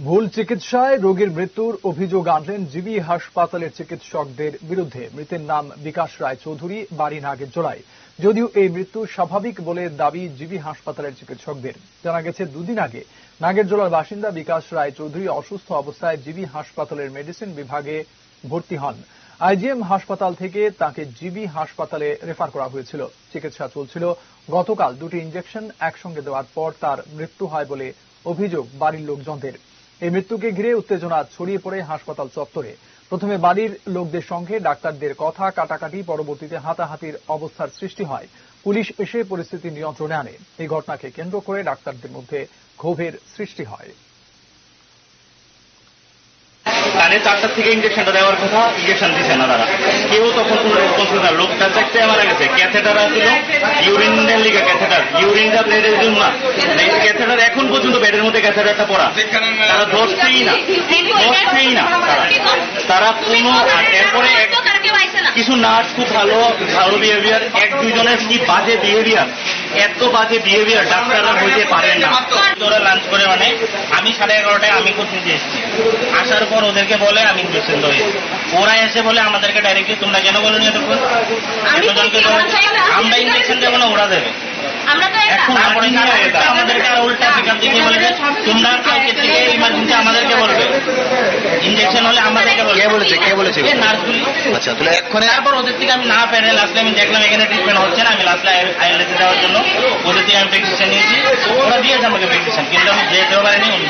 ভুল চিকিৎসায় রোগীর মৃত্যুর অভিযোগ আনলেন জিবি হাসপাতালের চিকিৎসকদের বিরুদ্ধে। মৃতের নাম বিকাশ রায় চৌধুরী, বাড়ি নাগের জোড়ায়। যদিও এই মৃত্যু স্বাভাবিক বলে দাবি জিবি হাসপাতালের চিকিৎসকদের। জানা গেছে, দুদিন আগে নাগের জোড়ার বাসিন্দা বিকাশ রায় চৌধুরী অসুস্থ অবস্থায় জিবি হাসপাতালের মেডিসিন বিভাগে ভর্তি হন। আইজিএম হাসপাতাল থেকে তাকে জিবি হাসপাতালে রেফার করা হয়েছিল। চিকিৎসা চলছিল। গতকাল দুটি ইঞ্জেকশন একসঙ্গে দেওয়ার পর তার মৃত্যু হয় বলে অভিযোগ বাড়ির লোকজনদের। এই মৃত্যুকে ঘিরে উত্তেজনা ছড়িয়ে পড়ে হাসপাতাল চত্বরে। প্রথমে বাড়ির লোকদের সঙ্গে ডাক্তারদের কথা কাটাকাটি, পরবর্তীতে হাতাহাতির অবস্থার সৃষ্টি হয়। পুলিশ এসে পরিস্থিতি নিয়ন্ত্রণে আনে। এই ঘটনাকে কেন্দ্র করে ডাক্তারদের মধ্যে ক্ষোভের সৃষ্টি হয়। সাড়ে চারটার থেকে ইঞ্জেকশনটা দেওয়ার কথা ইঞ্জেকশন দিছে না তারা। কেউ তখন কোনো রেসপন্স না। লোকটা চারটে মারা গেছে ক্যাথেটার ছিল ইউরিনের লিগা ক্যাথেটার, ইউরিনটা ব্লেডের জন্য ক্যাথেটার এখন পর্যন্ত বেডের মধ্যে ক্যাথেটারটা পড়া। তারা ধরছেই না ধরছেই না তারা। কোনো এরপরে কিছু নার্স খুব ভালো ভালো বিহেভিয়ার এক দুজনের কি বাজে বিহেভিয়ার এত বাজে বিহেভিয়ার ডাক্তাররা হইতে পারেন না তোরা লাঞ্চ করে মানে আমি সাড়ে এগারোটায় আমি নিতে এসেছি? আসার পর ওদেরকে বলে আমি ইঞ্জেকশন দেবো ওরা এসে বলে আমাদেরকে ডাইরেক্টলি তোমরা কেন বলে নিয়ে দেখো আমি এতজনকে বলছি, তো- আমার ইঞ্জেকশন দেবো না ওরা দেবে। হয়ে? আমাদেরকে আর উল্টা সেখান থেকে বলে তোমরা কালকে থেকে ইমার্জেন্সি আমাদেরকে বলবে। ইঞ্জেকশন হলে আমাদেরকে বলবে। কে বলেছে? কে বলেছে? নার্সগুলি। আচ্ছা তাহলে এক্ষণে তারপর ওদের থেকে আমি না পেরে লাস্টে আমি দেখলাম এখানে ট্রিটমেন্ট হচ্ছে না। আমি লাস্টে আইএলএসে যাওয়ার জন্য। ওদের থেকে আমি নিয়েছি। ওরা দিয়েছে আমাকে কিন্তু আমি যেতেও পারিনি উনি